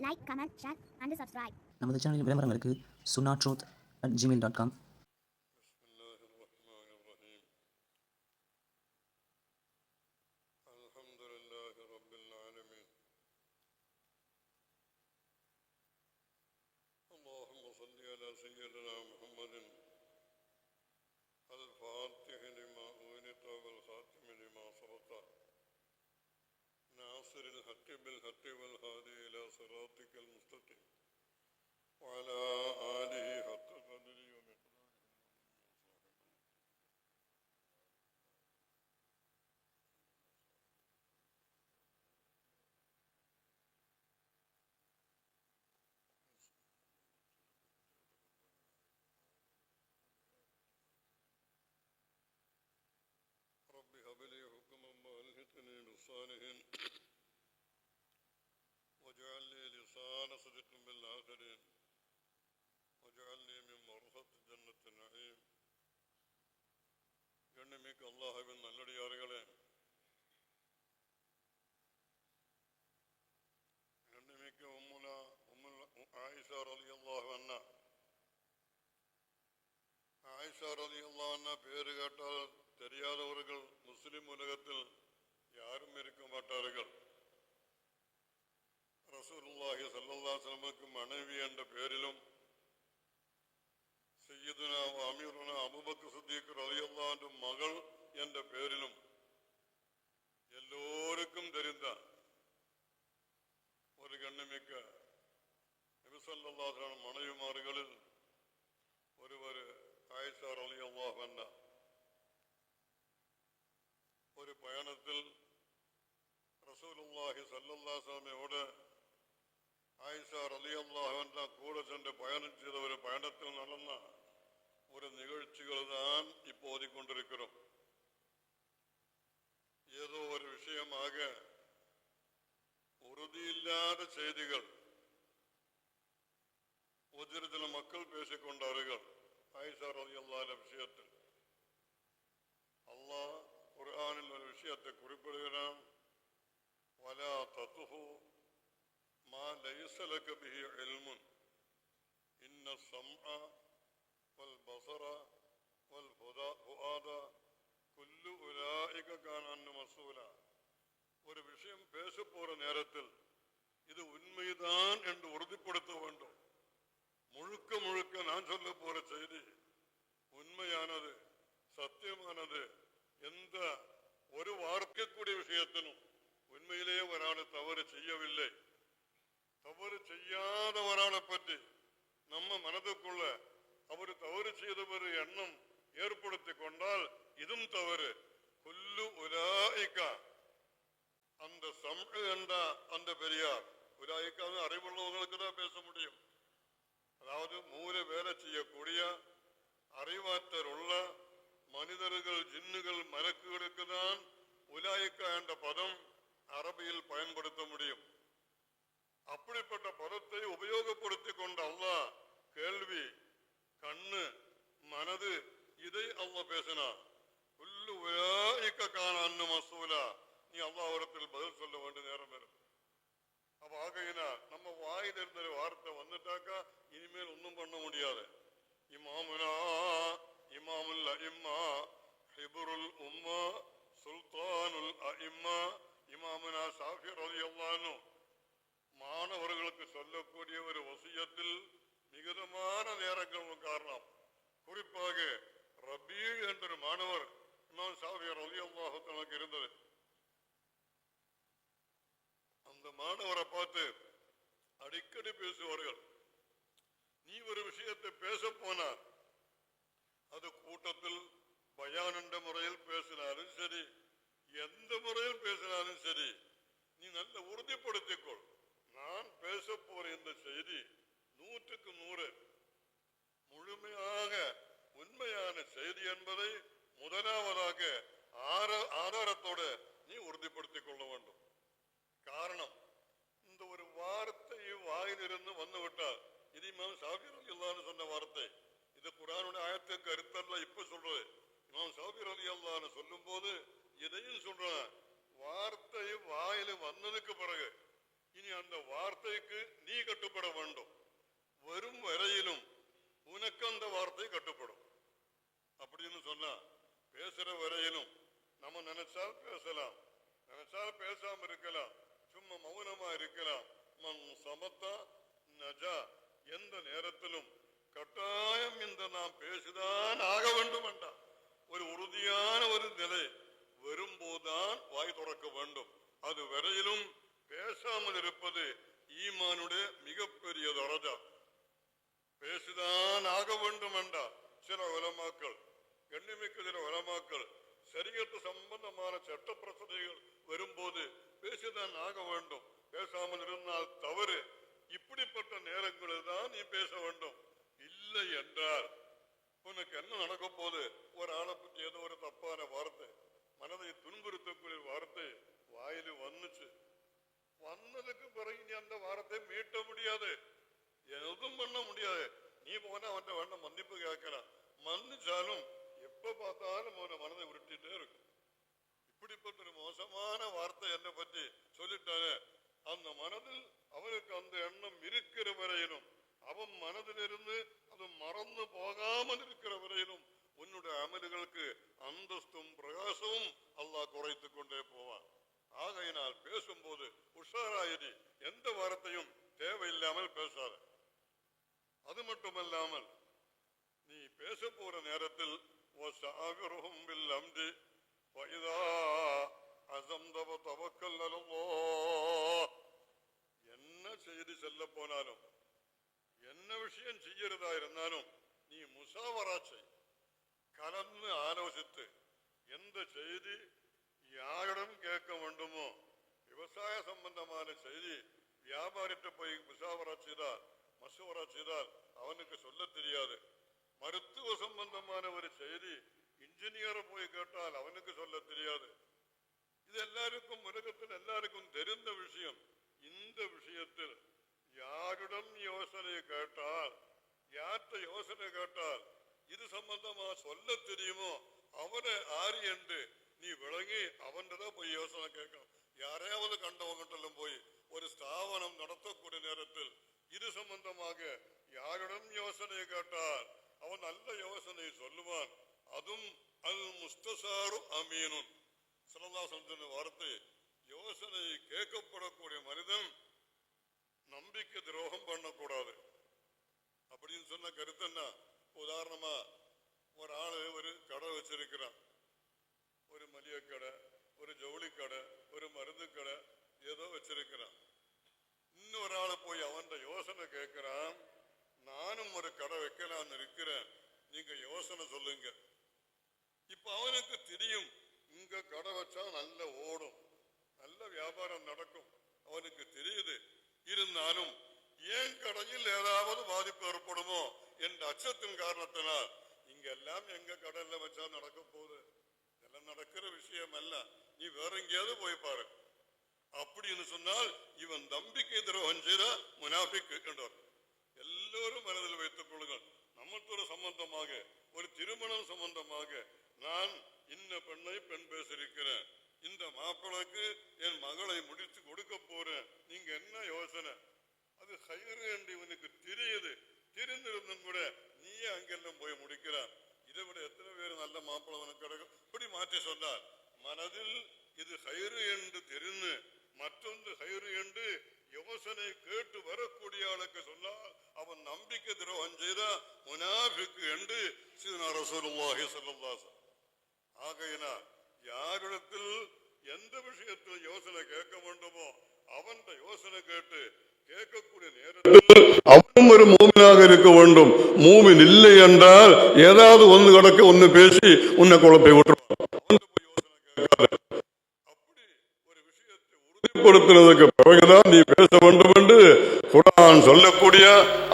Like comment share and subscribe நமது சேனலின் விளம்பரங்களுக்கு Suna truth at Gmail dot com والهقني بالصالحين واجعل لي لسان صدق بالآخرين واجعلني من ورثة جنة النعيم எண்ணிமிக்க அல்லாஹவின் நல்லடியார்களே எண்ணிமிக்க உம்முனா உம்முல் ஆயிஷா ரலி அல்லாஹ் அண்ணா ஆயிஷா ரலி அல்லாஹ் அண்ணா பேரு கேட்டால் தெரியாதவர்கள் முஸ்லிம் உலகத்தில் யாரும் இருக்க மாட்டார்கள். ரசூலுல்லாஹி ஸல்லல்லாஹு மனைவி என்ற பெயரிலும் சையதுனா அமீருனா அபுபக்கர் சித்திக் ரலியல்லாஹு மகள் என்ற பெயரிலும் எல்லோருக்கும் தெரிந்த ஒரு கண்ணுமிக்க நபிசல்லாஹு மனைவிமார்களில் ஒருவர் ஆயிஷா ரலியல்லாஹு அன்ஹா. ஒரு பயணத்தில் ரசூலுல்லாஹி ஸல்லல்லாஹு அலைஹி வஸல்லமோட ஆயிஷா ரலியல்லாஹு அன்ஹா கூட சென்று பயணம் செய்த ஒரு பயணத்தில் நடந்த ஒரு நிகழ்ச்சிகள் தான் இப்போ ஓதிக்கொண்டிருக்கிறோம் ஏதோ ஒரு விஷயமாக உறுதியில்லாத செய்திகள் ஒரு சில மக்கள் பேசிக் கொண்டார்கள் ஆயிஷா ரலியல்லாஹு விஷயத்தில் அல்லாஹ் குர்ஆனில் ஒரு விஷயத்தை குறிப்பிடுகிறான் வலா தத்துஹு மா லைஸ லக பிஹி இல்முன் இன்ன ஸம்அ வல் பஸர வல் ஃபுஆத குல்லு உலாயிக கான அன்னு மசூலா ஒரு விஷயம் பேச போற நேரத்தில் இது உண்மைதான் என்று உறுதிப்படுத்த வேண்டும் முழுக்க முழுக்க நான் சொல்ல போற செய்தி உண்மையானது சத்தியமானது எந்த ஒரு உண்மையிலேயே ஒரு ஆள் தவறு செய்யவில்லை. தவறு செய்யாத ஒரு ஆளை பற்றி நம்ம மனதுக்குள்ள அவர் தவறு செய்த ஒரு எண்ணம் ஏற்படுத்தி கொண்டால் இதும் தவறு. கொல்லு உலாய்க்கா அந்த சம் என்ற அந்த பெரியார் உலாய்க்காவது அறிவுள்ளவங்களுக்கு தான் பேச முடியும். அதாவது மூளை வேலை செய்யக்கூடிய அறிவாற்றல் உள்ள மனிதர்கள் ஜின்னுகள் மலக்குகளுக்கு தான் உலாய்க்கா என்ற பதம் அரபியில் பயன்படுத்த முடியும். அப்படிப்பட்ட பதத்தை உபயோகப்படுத்தி கொண்ட அல்லாஹ் கேள்வி கண்ணு மனது இதை அல்லாஹ் பேசினார். புல்லு உலாய்க்க காண மசூலா. நீ அல்லாஹ்விடத்தில் பதில் சொல்ல வேண்டிய நேரம் வரும். அப்ப ஆகையினா நம்ம வாயில் இருந்த வார்த்தை வந்துட்டாக்கா இனிமேல் ஒன்றும் பண்ண முடியாது. இமாமுனா இமாமுல் அஇம்மா ஹிபுருல் உம்மா சுல்தானுல் அஇம்மா இமாமுனா ரதி ரலியல்லாஹு மாணவர்களுக்கு சொல்லக்கூடிய ஒரு வசியத்தில் மிகுதமான நேரங்களும் காரணம். குறிப்பாக ரபீல் என்ற ஒரு மாணவர் இமாம் ஷாஃபி ரலியல்லாஹு தனக்கு இருந்தது. அந்த மாணவரை பார்த்து அடிக்கடி பேசுவார்கள். நீ ஒரு விஷயத்தை பேச போனார் அது கூட்டத்தில் பயானண்ட முறையில் பேசினாலும் சரி எந்த முறையில் பேசினாலும் சரி நீ நல்ல உறுதிப்படுத்திக்கொள். நான் பேச போற இந்த செய்தி நூற்றுக்கு நூறு. முழுமையாக உண்மையான செய்தி என்பதை முதலாவதாக ஆர- ஆதாரத்தோடு நீ உறுதிப்படுத்திக் கொள்ள வேண்டும். காரணம் இந்த ஒரு வார்த்தை வாயிலிருந்து வந்து இனிமேல் இது இல்லான்னு சொன்ன வார்த்தை இது குரானுடைய ஆயத்துக்கு கருத்தல்ல இப்ப சொல்றது. இமாம் ஷாஃபி ரலியல்லாஹு சொல்லும் போது எதையும் சொல்றேன் வார்த்தை வாயில வந்ததுக்கு பிறகு இனி அந்த வார்த்தைக்கு நீ கட்டுப்பட வேண்டும். வரும் வரையிலும் உனக்கு அந்த வார்த்தை கட்டுப்படும் அப்படின்னு சொன்னா பேசுற வரையிலும் நம்ம நினைச்சால் பேசலாம் நினைச்சால் பேசாம இருக்கலாம் சும்மா மௌனமா இருக்கலாம் மன் சமத்தா நஜா எந்த நேரத்திலும் கட்டாயம் இந்த நாம் பேசிதான் ஆக வேண்டும் வேண்டாம் ஒரு உறுதியான ஒரு நிலை வரும்போதுதான் வாய் துறக்க வேண்டும் அது வரையிலும் பேசாமல் ஈமானுடைய மிகப்பெரிய தரஜா. பேசுதான் ஆக வேண்டும் என்றா. சில உலமாக்கள் கண்ணிமிக்க சில உலமாக்கள் சரியத்து சம்பந்தமான சட்ட பிரச்சனைகள் வரும்போது பேசிதான் ஆக வேண்டும். பேசாமல் இருந்தால் தவறு. இப்படிப்பட்ட நேரங்களில் தான் நீ பேச வேண்டும். இல்லை என்றால் உனக்கு என்ன நடக்க போது ஒரு ஆளை பற்றி ஏதோ ஒரு தப்பான வார்த்தை மனதை துன்புறுத்தக்கூடிய வார்த்தை வாயில் வந்துச்சு. வந்ததுக்கு பிறகு நீ அந்த வாரத்தை மீட்ட முடியாது. எதுவும் பண்ண முடியாது. நீ போனா அவன் வேண்ட மன்னிப்பு கேட்கலாம் மன்னிச்சாலும் எப்ப பார்த்தாலும் அவனை மனதை உருட்டிட்டே இருக்கும். இப்படிப்பட்ட ஒரு மோசமான வார்த்தை என்னை பற்றி சொல்லிட்டானே அந்த மனதில் அவனுக்கு அந்த எண்ணம் இருக்கிற வரையிலும் அவன் மனதிலிருந்து அது மறந்து போகாமல் இருக்கிற வரையிலும் உன்னுடைய அமல்களுக்கு அந்தஸ்தும் பிரகாசமும் அல்லாஹ் குறைத்து கொண்டே போவான். ஆகையினால் பேசும்போது உஷாராயிரி. எந்த வார்த்தையும் தேவையில்லாமல் பேசாத. அது மட்டுமல்லாமல் நீ பேச போற நேரத்தில் என்ன செய்தி செல்ல போனாலும் என்ன விஷயம் செய்யறதா இருந்தாலும் நீ முசாவரா செய். கலந்து ஆலோசித்து எந்த செய்தி யாரிடம் கேட்க வேண்டுமோ? விவசாய சம்பந்தமான செய்தி. வியாபாரிட்ட போய் முசாவரா செய்தால் மசுவரா செய்தால் அவனுக்கு சொல்ல தெரியாது. மருத்துவ சம்பந்தமான ஒரு செய்தி இன்ஜினியரை போய் கேட்டால் அவனுக்கு சொல்ல தெரியாது. இது எல்லாருக்கும் உலகத்தில் எல்லாருக்கும் தெரிந்த விஷயம். இந்த விஷயத்தில் யாரிடம் யோசனை கேட்டால் யார்கிட்ட யோசனை கேட்டால் இது சம்பந்தமா சொல்ல தெரியுமோ? அவனை ஆரி என்று நீ விளங்கி அவன்கிட்ட போய் யோசனை கேட்கணும். யாரையாவது கண்டவங்கிட்டலும் போய் ஒரு ஸ்தாபனம் நடத்தக்கூடிய நேரத்தில் இது சம்பந்தமாக யாரிடம் யோசனை கேட்டால் அவன் நல்ல யோசனை சொல்லுவான். அதுவும் அது முஸ்தசாரும் அமீனும் சிலதாசன் சொன்ன வார்த்தை யோசனை கேட்கப்படக்கூடிய மனிதன் நம்பிக்கை துரோகம் பண்ணக்கூடாது. அப்படின்னு சொன்ன கருத்து என்ன? உதாரணமா ஒரு ஆள் ஒரு கடை வச்சிருக்கிறான். ஒரு மளிகை கடை ஒரு ஜவுளி கடை ஒரு மருந்து கடை ஏதோ வச்சிருக்கிறான். இன்னொரு ஆளு போய் அவன் யோசனை கேட்கிறான் நானும் ஒரு கடை வைக்கலாம்னு இருக்கிறேன். நீங்க யோசனை சொல்லுங்க. இப்ப அவனுக்கு தெரியும் இங்க கடை வச்சா நல்ல ஓடும் நல்ல வியாபாரம் நடக்கும். அவனுக்கு தெரியுது இருந்தாலும் ஏன் கடையில் ஏதாவது பாதிப்பு ஏற்படுமோ? என்ற அச்சத்தின் காரணத்தினால் இங்க எல்லாம் எங்க கடையில வச்சா நடக்க போகுது? நடக்கிற விஷயம் அல்ல நீ வேற எங்கேயாவது போய் பாரு. அப்படின்னு சொன்னால் இவன் நம்பிக்கை துரோகம் செய்த முனாபிக் என்றார். எல்லோரும் மனதில் வைத்துக் கொள்ளுங்கள். நமக்கு சம்பந்தமாக ஒரு திருமணம் சம்பந்தமாக நான் இன்ன பெண்ணை பெண் பேசியிருக்கிறேன். இந்த மாப்பிளக்கு என் மகளை முடித்து கொடுக்க போறேன். நீங்க என்ன யோசனை? அது கயிறு என்று இவனுக்கு தெரியுது. தெரிந்திருந்தும் கூட நீயே அங்கெல்லாம் போய் முடிக்கிறான் இதை விட எத்தனை பேர் நல்ல மாப்பிள்ளை உனக்கு கிடைக்கும்? இப்படி மாற்றி சொன்னார். மனதில் இது கயிறு என்று தெரிந்து மற்றொன்று கயிறு என்று யோசனை கேட்டு வரக்கூடிய ஆளுக்கு சொன்னால் அவன் நம்பிக்கை துரோகம் செய்த முனாஃபிக்கு என்று சீனா ரசூலுல்லாஹி ஸல்லல்லாஹு ஆகையினால் யாரிடத்தில் எந்த விஷயத்தில் யோசனை கேட்க வேண்டுமோ அவன் யோசனை கேட்டு அவனும் ஒரு மூமினாக இருக்க வேண்டும். மூமின் இல்லை என்றால் ஏதாவது ஒன்று கிடக்க ஒன்று பேசி உன்னை குழப்பை விட்டுருவான். உறுதிப்படுத்தினதுக்கு பிறகுதான் நீ பேச வேண்டும் என்று குரான் சொல்லக்கூடிய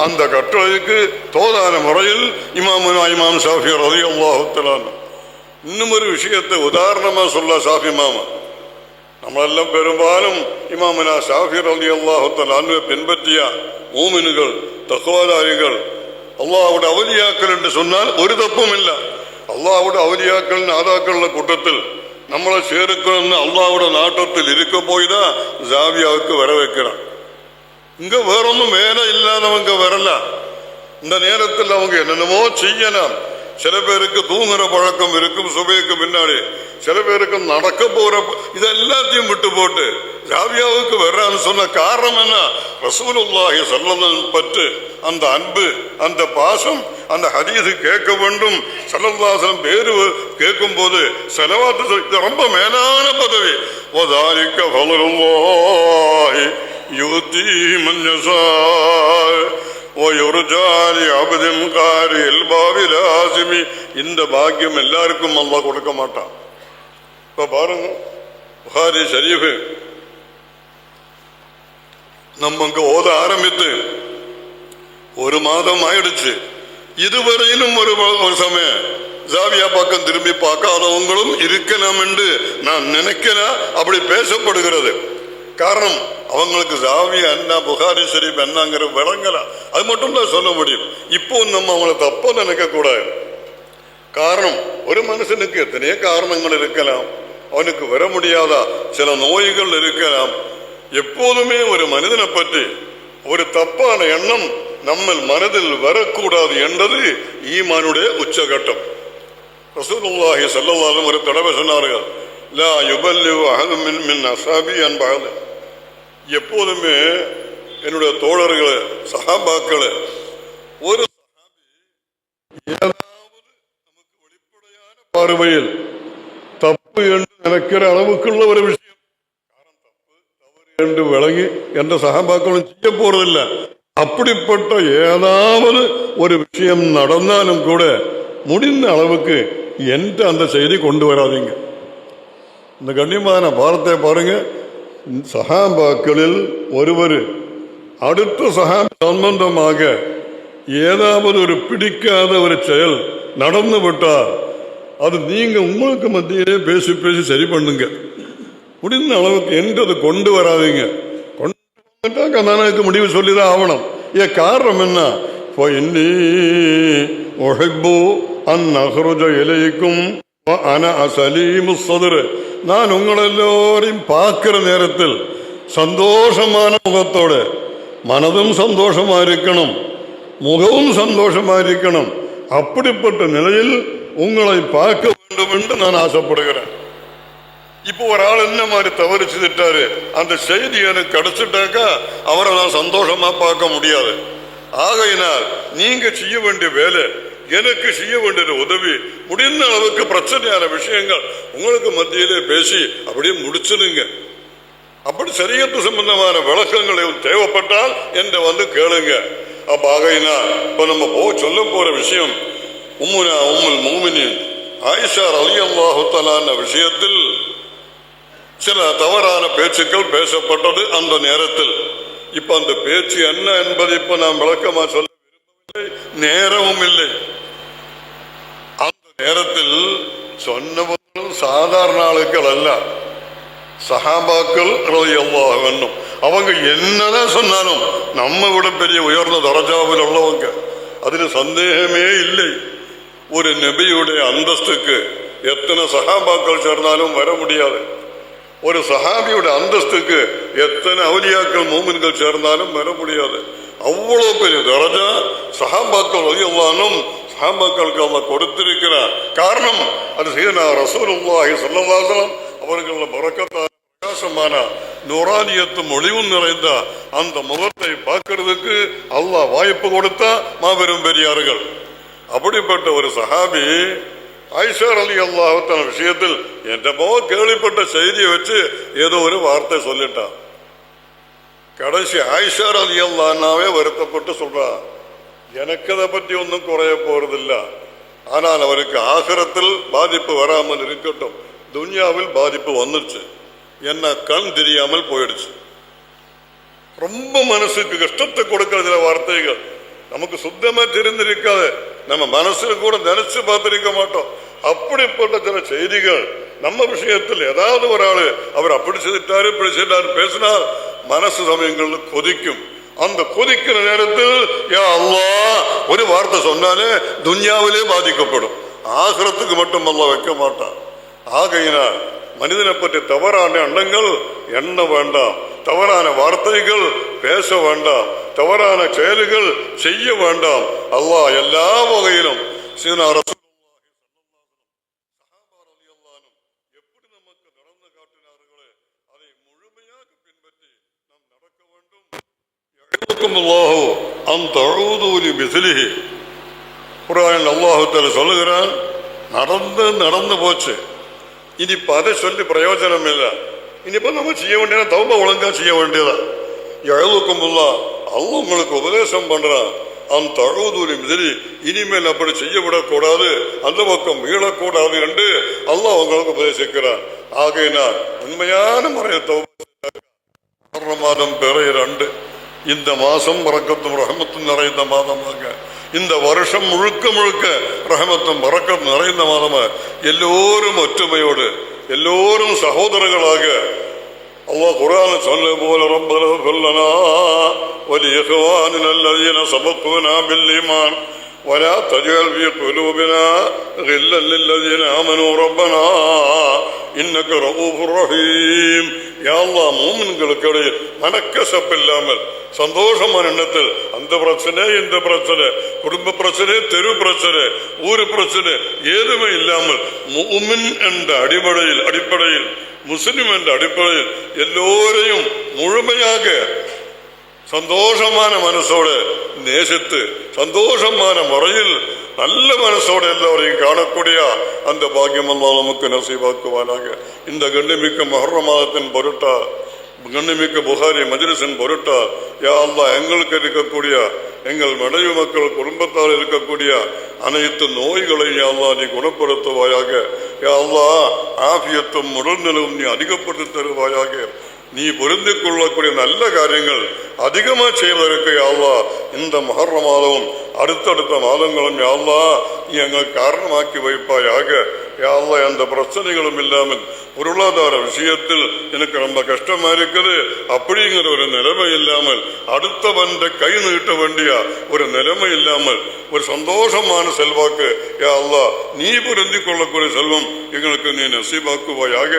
அந்த கட்டளைக்கு தோதான முறையில் இமாம் இமாம் ஷாஃபி ரதி அல்லாஹுத்தலான் இன்னும் ஒரு விஷயத்தை உதாரணமா சொல்ல ஷாஃபி மாமா. നമ്മളെല്ലാം பெரும்பாலும் இமாமனா ஷாஃபி ரலி அல்லாஹுத்தலான்னு பின்பற்றிய மூமின்கள் தக்குவாதாரிகள் அல்லாஹ்வுடைய அவலியாக்கள் என்று சொன்னால் ஒரு தப்பும் இல்லை அல்லாஹ்வுடைய அவலியாக்கள் நாதாக்கள் கூட்டத்தில் நம்மளை சேர்க்கணும்னு அல்லாஹ்வுடைய நாட்டத்தில் இருக்க போய் தான் ஜாவியாவுக்கு வர வைக்கிறான் இங்க வேறொன்னும் வேலை இல்லாதவங்க வரல இந்த நேரத்தில் அவங்க என்னென்னமோ செய்யலாம் சில பேருக்கு தூங்குற பழக்கம் இருக்கும் சுபைக்கு பின்னாடி சில பேருக்கு நடக்க போற இது எல்லாத்தையும் விட்டு போட்டு ஜாவியாவுக்கு வர்றான்னு சொன்ன காரணம் என்ன? ரசூலுல்லாஹி சொல்லதன் பற்று அந்த அன்பு அந்த பாசம் அந்த ஹதீது கேட்க வேண்டும். சல்லல்லாசனம் பேரு கேட்கும் போது செலவாத்து இது ரொம்ப மேலான பதவி. ஒதாரிக்க பலருவாய் யுவதி மஞ்சசாய் இந்த பாக்கியம் எல்லாருக்கும் அம்மா கொடுக்க மாட்டான். இப்போ பாருங்க புகாரி ஷரீஃபு. நம்ம இங்க ஓத ஆரம்பித்து ஒரு மாதம் ஆயிடுச்சு. இதுவரையிலும் ஒரு ஒரு சமயம் ஜாவியா பக்கம் திரும்பி பார்க்காதவங்களும் இருக்கலாம் என்று நான் நினைக்கல அப்படி பேசப்படுகிறது. காரணம் அவங்களுக்கு ஜாவியா என்ன புகாரி ஷரீப் என்னங்கிற விளங்கல. அது மட்டும் தான் சொல்ல முடியும். இப்போ நம்ம அவங்களை தப்பா நினைக்க கூடாது காரணம் ஒரு மனுஷனுக்கு எத்தனையோ காரணங்கள் இருக்கலாம். அவனுக்கு வர முடியாதா? சில நோய்கள் இருக்கலாம். எப்போதுமே ஒரு மனிதனை பற்றி ஒரு தப்பான எண்ணம் நம்ம மனதில் வரக்கூடாது என்றது ஈமானுடைய உச்சகட்டம். ரசூலுல்லாஹி ஸல்லல்லாஹு ஒரு தடவை சொன்னார்கள் லா யுபல்லிகு அஹது மின் மின் அஸாபி அன்பகது எப்போதுமே என்னுடைய தோழர்களே சஹாபாக்களே ஒரு பார்வையில் என்று அளவுக்குள்ள ஒரு விஷயம். என்று விளங்கி என்ற சகாபாக்களும் செய்ய போறதில்லை. அப்படிப்பட்ட ஏதாவது ஒரு விஷயம் நடந்தாலும் கூட முடிந்த அளவுக்கு எந்த அந்த செய்தி கொண்டு வராதிங்க. இந்த கண்ணியமான பாரத்தை பாருங்க. சகாபாக்களில் ஒருவர் அடுத்த சகா சம்பந்தமாக ஏதாவது ஒரு பிடிக்காத ஒரு செயல் நடந்து விட்டால் அது நீங்க உங்களுக்கு மத்தியிலே பேசி பேசி சரி பண்ணுங்க. முடிந்த அளவுக்கு என்றது கொண்டு வராதிங்க. கொண்டு வந்துட்டா கதாநாயக்கு முடிவு சொல்லிதான் ஆகணும். ஏன் காரணம் என்ன? இன்னி ஒஹிப்பு அன் அஹ்ருஜ இலைக்கும் அன அசலீமு சதுரு நான் உங்களெல்லோரையும் பார்க்கிற நேரத்தில் சந்தோஷமான முகத்தோடு மனதும் சந்தோஷமா இருக்கணும். முகமும் சந்தோஷமா இருக்கணும். அப்படிப்பட்ட நிலையில் உங்களை பார்க்க வேண்டும் என்று நான் ஆசைப்படுகிறேன். இப்போ ஒரு ஆள் என்ன மாதிரி தவறு செய்துட்டாரு? அந்த செய்தி எனக்கு கிடைச்சிட்டாக்கா அவரை நான் சந்தோஷமா பார்க்க முடியாது. ஆகையினால் நீங்க செய்ய வேண்டிய வேலை எனக்கு செய்ய வேண்டிய உதவி முடிந்த அளவுக்கு பிரச்சனையான விஷயங்கள் உங்களுக்கு மத்தியிலே பேசி அப்படியே முடிச்சிடுங்க. அப்படி சரியத்து சம்பந்தமான விளக்கங்கள் தேவைப்பட்டால் என்று வந்து கேளுங்க. அப்ப ஆகையினால் இப்ப நம்ம போ சொல்ல போற விஷயம் உம்முனா உம்முல் மூமினின் ஆயிஷா அலி அல்லாஹுத்தலான விஷயத்தில் சில தவறான பேச்சுக்கள் பேசப்பட்டது அந்த நேரத்தில். இப்ப அந்த பேச்சு என்ன என்பதை இப்ப நான் விளக்கமா சொல்ல விரும்பவில்லை. நேரமும் இல்லை. அந்த நேரத்தில் சொன்னவர்களும் சாதாரண ஆளுக்கள் அல்ல. சஹாபாக்கள் ரலியல்லாஹு அவங்க என்னதான் சொன்னாலும் நம்ம விட பெரிய உயர்ந்த தரஜாவில் உள்ளவங்க. அதில் சந்தேகமே இல்லை. ஒரு நபியுடைய அந்தஸ்துக்கு எத்தனை சகாபாக்கள் சேர்ந்தாலும் வர முடியாது. ஒரு சஹாபியோட அந்தஸ்துக்கு எத்தனை அவலியாக்கள் மோமின்கள் சேர்ந்தாலும் வர முடியாது. அவ்வளோ பெரிய தரஜா சஹாபாக்கள் ரலியல்லாஹும் சஹாபாக்களுக்கு அவன் கொடுத்திருக்கிறார் காரணம் அது செய்யனா ரசூலுல்லாஹி சொல்லவாசலம் அலைஹி அவர்கள் பரக்கத்தான பிரகாசமான நூறானியத்தும் ஒளிவும் நிறைந்த அந்த முகத்தை பார்க்கறதுக்கு அல்லாஹ் வாய்ப்பு கொடுத்தா மாபெரும் பெரியார்கள். அப்படிப்பட்ட ஒரு சஹாபி ஐஷார் அலி அல்லாஹத்தன விஷயத்தில் என்னமோ கேள்விப்பட்ட செய்தியை வச்சு ஏதோ ஒரு வார்த்தை சொல்லிட்டான். கடைசி ஐஷார் அலி அல்லான்னாவே வருத்தப்பட்டு சொல்றான் எனக்கு அதை பற்றி ஒன்றும் குறைய போறதில்ல. ஆனால் அவருக்கு ஆகரத்தில் பாதிப்பு வராமல் இருக்கட்டும். துன்யாவில் பாதிப்பு வந்துருச்சு. என்ன கண் தெரியாமல் போயிடுச்சு. ரொம்ப மனசுக்கு கஷ்டத்தை கொடுக்கிற சில வார்த்தைகள் நமக்கு சுத்தமா தெரிந்திருக்காது. நம்ம மனசுல கூட நினைச்சு பார்த்திருக்க மாட்டோம். அப்படிப்பட்ட சில செய்திகள் நம்ம விஷயத்தில் ஏதாவது ஒரு ஆளு அவர் அப்படி செய்துட்டாரு இப்படி செய்தாரு பேசினார் மனசு சமயங்கள்ல கொதிக்கும். அந்த கொதிக்கிற நேரத்தில் யா அல்லாஹ் ஒரு வார்த்தை சொன்னாலே துன்யாவிலே பாதிக்கப்படும். ஆகிரத்துக்கு மட்டும் அல்ல வைக்க மாட்டான். ஆகையினால் மனிதனை பற்றி தவறான எண்ணங்கள் எண்ண வேண்டாம் தவறான வார்த்தைகள் பேச வேண்டாம் தவறான செயல்கள் செய்ய வேண்டாம் அல்லாஹ் எல்லா வகையிலும் அல்லாஹு சொல்லுகிறான் நடந்து நடந்து போச்சு இனி இப்ப அதை சொல்லி பிரயோஜனம் இல்லை இனிப்போ நம்ம செய்ய வேண்டியது தௌப ஒழுங்கா செய்ய வேண்டியதா எழுதுக்கும் அல்லாஹ் உங்களுக்கு உபதேசம் பண்றான் அந்த தழுவதூரி மிதிரி இனிமேல் அப்படி செய்யவிடக்கூடாது அந்த பக்கம் மீளக்கூடாது என்று அல்ல உங்களுக்கு உபதேசிக்கிறான் ஆகையினால் உண்மையான முறையை தௌப மாதம் பிற ரெண்டு இந்த மாதம் பறக்கத்தும் ரகமத்தும் நிறைந்த மாதமாக இந்த வருஷம் முழுக்க முழுக்க ரகமத்தும் மறக்கம் நிறைந்த மாதமாக எல்லோரும் ஒற்றுமையோடு எல்லோரும் சகோதரர்களாக அல்லாஹ் குரான் சொல்ல போல ரொம்ப சொல்லனா ஒரு எகுவான் நல்லது என சபக்குவனா பில்லிமான் ولا تجعل في قلوبنا غلا للذين آمنوا ربنا إنك رؤوف رحيم. يا الله മൂമിൻകൾക്കിടയിൽ മനക്കശപ്പില്ലാമൽ സന്തോഷം മനണ്ണത്തിൽ അന്ത പ്രച്ചന ഇന്ത പ്രച്ചന കുടുംബ പ്രച്ചന തെരു പ്രച്ചന ഊര് പ്രച്ചന ഏതുമേ ഇല്ലാമൽ. മൂമിൻ എന്റെ അടിപടയിൽ അടിപ്പടയിൽ മുസ്ലിം എന്റെ അടിപ്പടയിൽ എല്ലാവരെയും മുഴുമയാകെ முழுமையாக சந்தோஷமான மனசோட நேசித்து சந்தோஷமான முறையில் நல்ல மனசோடு எல்லோரையும் காணக்கூடிய அந்த பாக்கியம் எல்லாம் நமக்கு நசீவாக்குவானாக. இந்த கண்ணிமிக்க மகர மாதத்தின் பொருட்டா கண்ணிமிக்க புகாரி மஜிலிசின் பொருட்டா யா அல்லாஹ் எங்களுக்கு இருக்கக்கூடிய எங்கள் மனைவி மக்கள் குடும்பத்தால் இருக்கக்கூடிய அனைத்து நோய்களையும் யாழ்லா நீ குணப்படுத்துவாயாக. யாழ்லா ஆபியத்தும் உடல்நிலவும் நீ அதிகப்படுத்தி தருவாயாக. நீ பொருந்தி கொள்ளக்கூடிய நல்ல காரியங்கள் அதிகமாக செய்வதற்கு யாழ்லா இந்த மகர மாதமும் அடுத்தடுத்த மாதங்களும் யாழ்லா நீ எங்கள் காரணமாக்கி வைப்பாயாக. யாழ்லா எந்த பிரச்சனைகளும் இல்லாமல் பொருளாதார விஷயத்தில் எனக்கு ரொம்ப கஷ்டமா இருக்குது. அப்படிங்கிற ஒரு நிலைமை இல்லாமல் அடுத்தவன் கை நீட்ட வேண்டிய ஒரு நிலைமை இல்லாமல் ஒரு சந்தோஷமான செல்வாக்கு. யா நீ புரிந்து கொள்ளக்கூடிய செல்வம் எங்களுக்கு நீ நசீபாக்குவாயாக.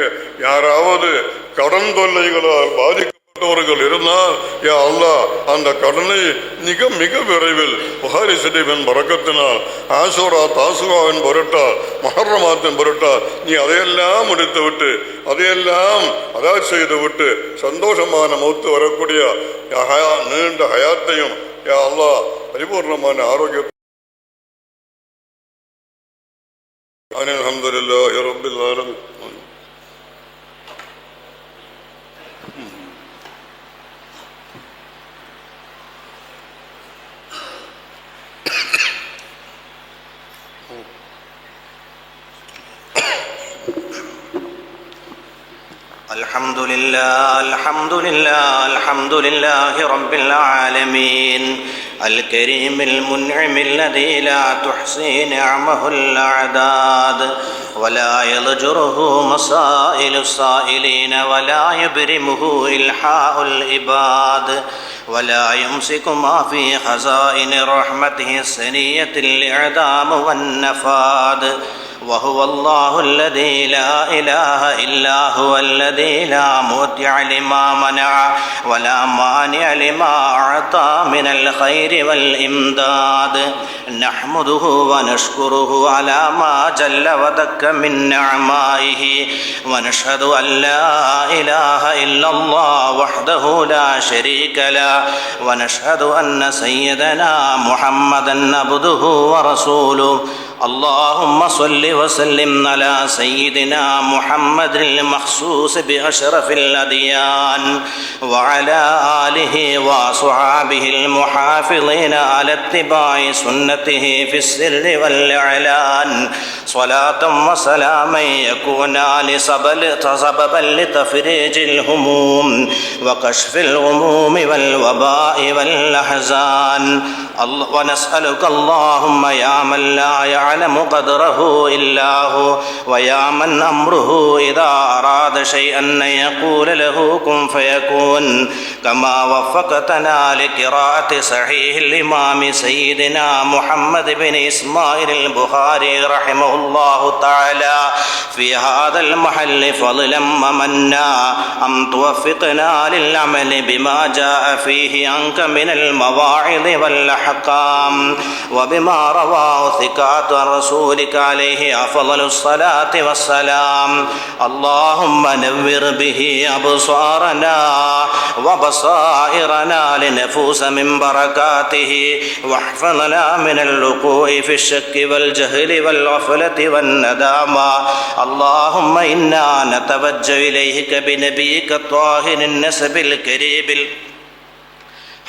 யாராவது கடன் தொல்லைகளால் பாதிக்க அவர்கள் இருந்தால் யா அல்லாஹ் அந்த கடனை மிக மிக விரைவில் புகாரி சிடைவன் பறக்கத்தினால் ஆசோரா தாசுகாவின் புரட்டா மஹர்ரமாத்தின் புரட்டா நீ அதையெல்லாம் முடித்து விட்டு அதையெல்லாம் அதா செய்து விட்டு சந்தோஷமான மௌத்து வரக்கூடிய நீண்ட ஹயாத்தையும் யா அல்லாஹ் பரிபூர்ணமான ஆரோக்கியத்தை அனில் அஹமதுல்லா ரபில் ஆலமின் الحمد لله الحمد لله الحمد لله رب العالمين. الكريم المنعم الذي لا تحصي نعمه الأعداد. ولا يضجره مسائل السائلين ولا يبرمه إلحاء العباد. ولا يمسك ما في خزائن رحمته السنية الإعدام والنفاد. وهو الله الذي لا إله إلا هو الذي لا مودع لما منع ولا مانع لما أعطى من الخير والإمداد نحمده ونشكره على ما جل ودك من نعمائه ونشهد أن لا إله إلا الله وحده لا شريك له ونشهد أن سيدنا محمدا عبده ورسوله اللهم صل وسلم على سيدنا محمد المخصوص بأشرف الأديان وعلى آله وصحابه المحافظين على اتباع سنته في السر والإعلان. صلاة وسلاما يكونان سبل سببا لتفريج الهموم وكشف الغموم والوباء والأحزان. ونسألك اللهم يا من لا يعلم يعلم قدره إلا هو ويا من أمره إذا أراد شيئا أن يقول له كن فيكون. كما وفقتنا لقراءة صحيح الإمام سيدنا محمد بن إسماعيل البخاري رحمه الله تعالى. في هذا المحل فضلا ومنا أن توفقنا للعمل بما جاء فيه عنك من المواعظ والأحكام. وبما رواه ثقات عن رسولك عليه أفضل الصلاة والسلام. اللهم نور به أبصارنا وبصائرنا لنفوس من بركاته واحفظنا من الوقوع في الشك والجهل والغفلة والندامة اللهم إنا نتوجه إليك بنبيك الطاهر النسب الكريم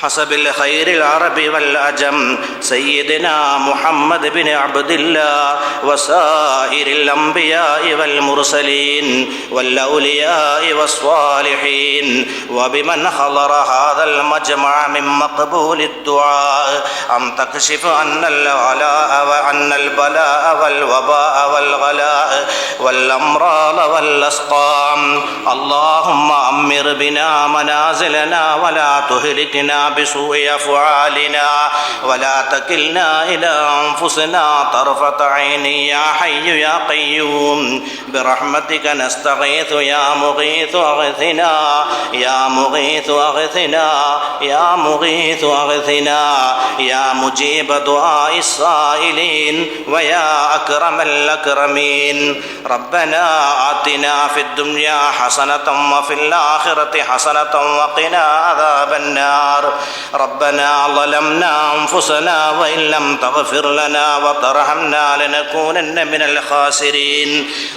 حسب الخير العرب والأجم سيدنا محمد بن عبد الله وسائر الأنبياء والمرسلين والأولياء والصالحين وبمن حضر هذا المجمع من مقبول الدعاء أن تكشف عنا الغلاء وعنا البلاء والوباء والغلاء والأمراض والأسقام؟ اللهم أمر بنا منازلنا ولا تهلكنا بسوء أفعالنا ولا تكلنا إلى أنفسنا طرفة عين يا حي يا قيوم. برحمتك نستغيث يا مغيث أغثنا يا مغيث أغثنا يا مغيث أغثنا يا مجيب دعاء السائلين ويا أكرم الأكرمين. ربنا آتنا في الدنيا حسنة وفي الآخرة حسنة وقنا عذاب النار. ربنا ظلمنا أنفسنا وإن لم تغفر لنا وترحمنا لنكونن من الخاسرين.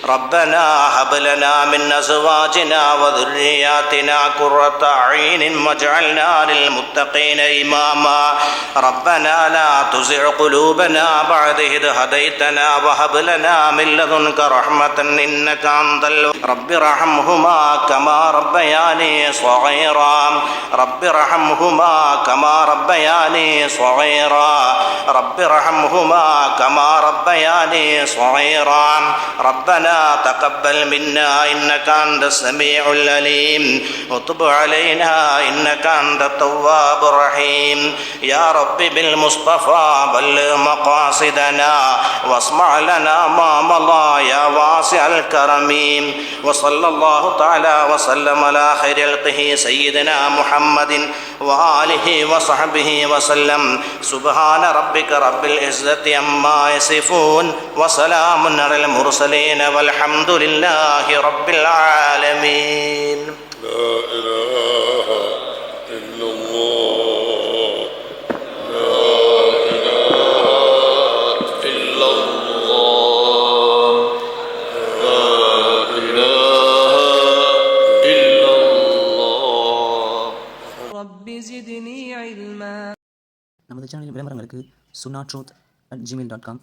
ربنا هب لنا من أزواجنا وذرياتنا قرة أعين واجعلنا للمتقين إماما. ربنا لا تزع قلوبنا بعد إذ هديتنا وهب لنا من لدنك رحمة إنك أنت رب ارحمهما كما ربياني صغيرا. رب ارحمهما كما ربياني صغيرا. رب ارحمهما كما ربياني صغيرا. ربنا تقبل منا إنك أنت السميع العليم. وتب علينا إنك أنت التواب الرحيم. يا رب بالمصطفى بلغ مقاصدنا. واسمع لنا ما مضى يا واسع الكرم وصلى الله تعالى وسلم على خير خلقه سيدنا محمد وآله وصحبه وسلم سبحان ربك رب العزة عما يصفون وسلام على المرسلين والحمد لله رب العالمين لا إله நமது சேனலில் விளம்பரங்களுக்கு Suna truth at Gmail dot com